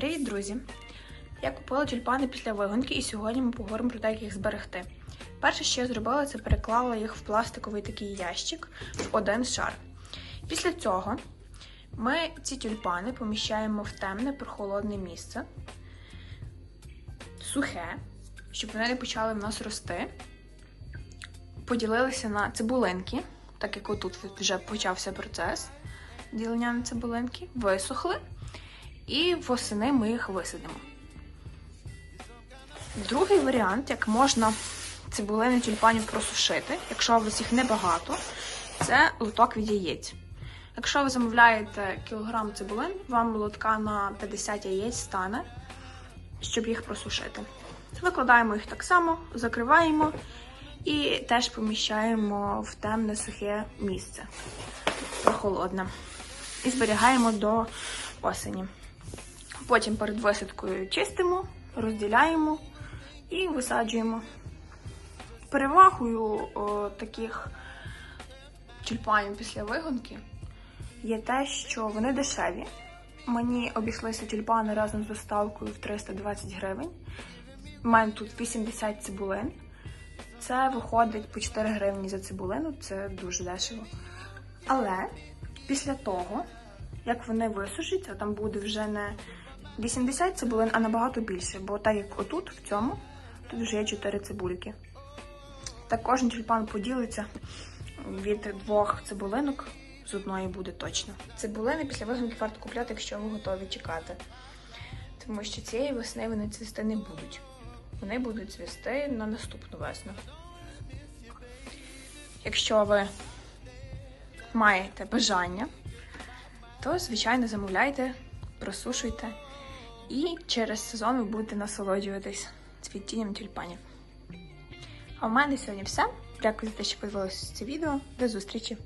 Привіт, друзі! Я купила тюльпани після вигонки, і сьогодні ми поговоримо про те, як їх зберегти. Перше, що я зробила, це переклала їх в пластиковий такий ящик в один шар. Після цього ми ці тюльпани поміщаємо в темне, прохолодне місце, сухе, щоб вони не почали в нас рости. Поділилися на цибулинки, так як отут вже почався процес ділення на цибулинки, висохли. І восени ми їх висадимо. Другий варіант, як можна цибулини тюльпанів просушити, якщо у вас їх небагато, це лоток від яєць. Якщо ви замовляєте кілограм цибулин, вам лотка на 50 яєць стане, щоб їх просушити. Викладаємо їх так само, закриваємо і теж поміщаємо в темне сухе місце, прохолодне. І зберігаємо до осені. Потім перед висадкою чистимо, розділяємо і висаджуємо. Перевагою о, таких тюльпанів після вигонки є те, що вони дешеві. Мені обійшлися тюльпани разом з доставкою в 320 гривень. У мене тут 80 цибулин. Це виходить по 4 гривні за цибулину, це дуже дешево. Але після того, як вони висушаться, там буде вже не 80 цибулин, а набагато більше, бо так як отут, в цьому, тут вже є 4 цибульки. Так кожен тюльпан поділиться від двох цибулинок, з одної буде точно. Цибулини після вигонки варто купляти, якщо ви готові чекати. Тому що цієї весни вони цвісти не будуть. Вони будуть цвісти на наступну весну. Якщо ви маєте бажання, то, звичайно, замовляйте, просушуйте. І через сезон ви будете насолоджуватись цвітінням тюльпанів. А в мене сьогодні все. Дякую за те, що подивилися це відео. До зустрічі!